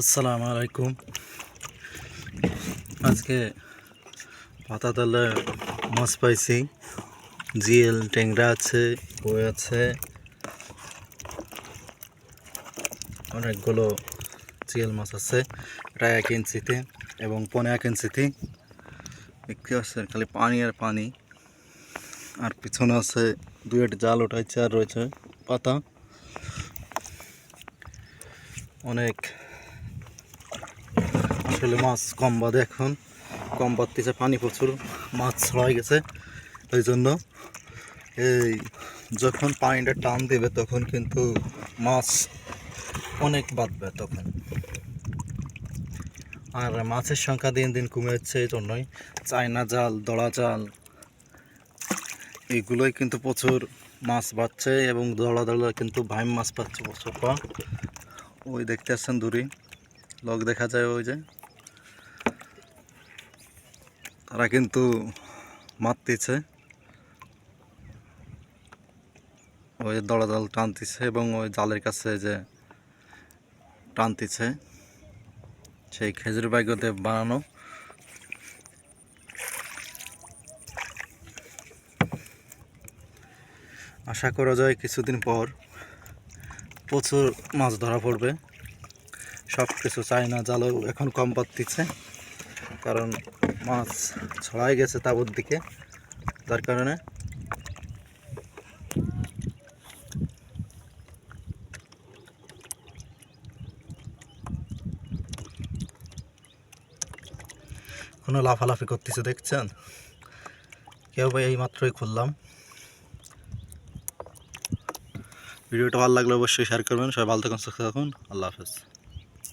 আসসালামু আলাইকুম। আজকে পাতাতলে মাছ পাইছি। জিএল ট্যাংরা আছে কই আছে। অনেকগুলো জিএল মাছ আছে এটা এক ইঞ্চিতে এবং পনে এক ইঞ্চিতে দেখতে পাচ্ছেন খালি পানি আর পানি। আর পিছনে আছে দুই একটা জাল উঠাইছে আর রয়েছে পাতা। অনেক আসলে মাছ কম বাদে এখন। কম বাড়তেছে, পানি প্রচুর, মাছ ছড়াই গেছে। ওই জন্য এই যখন পানিটা টান দেবে তখন কিন্তু মাছ অনেক বাঁধবে তখন। আর মাছের সংখ্যা দিন দিন কমে যাচ্ছে এই জন্যই। চায়না জাল, দড়া জাল, এগুলোই কিন্তু প্রচুর মাছ বাড়ছে এবং দড়া দড়া কিন্তু ভাইম মাছ পাচ্ছে প্রচুর ওই দেখতে আসছেন দূরে। লোক দেখা যায় ওই যে। তারা কিন্তু মারতেছে। ওই দড়া জাল টানতেছে এবং ওই জালের কাছে যে টানতেছে, সেই খেজুর বাইগতে বানানো। আশা করা যায় কিছুদিন পর প্রচুর মাছ ধরা পড়বে। সব কিছু চায়না জালও এখন কম পাচ্তিছে কারণ মাছ ছড়াই গেছে তাবুর দিকে, যার কারণে কোনো লাফালাফি করতেছে, দেখছেন? কেউ ভাই এই মাত্রই খুললাম। ভিডিওটা ভালো লাগলে অবশ্যই শেয়ার করবেন। সবাই ভালো থাকুন, সুস্থ থাকুন। আল্লাহ হাফেজ।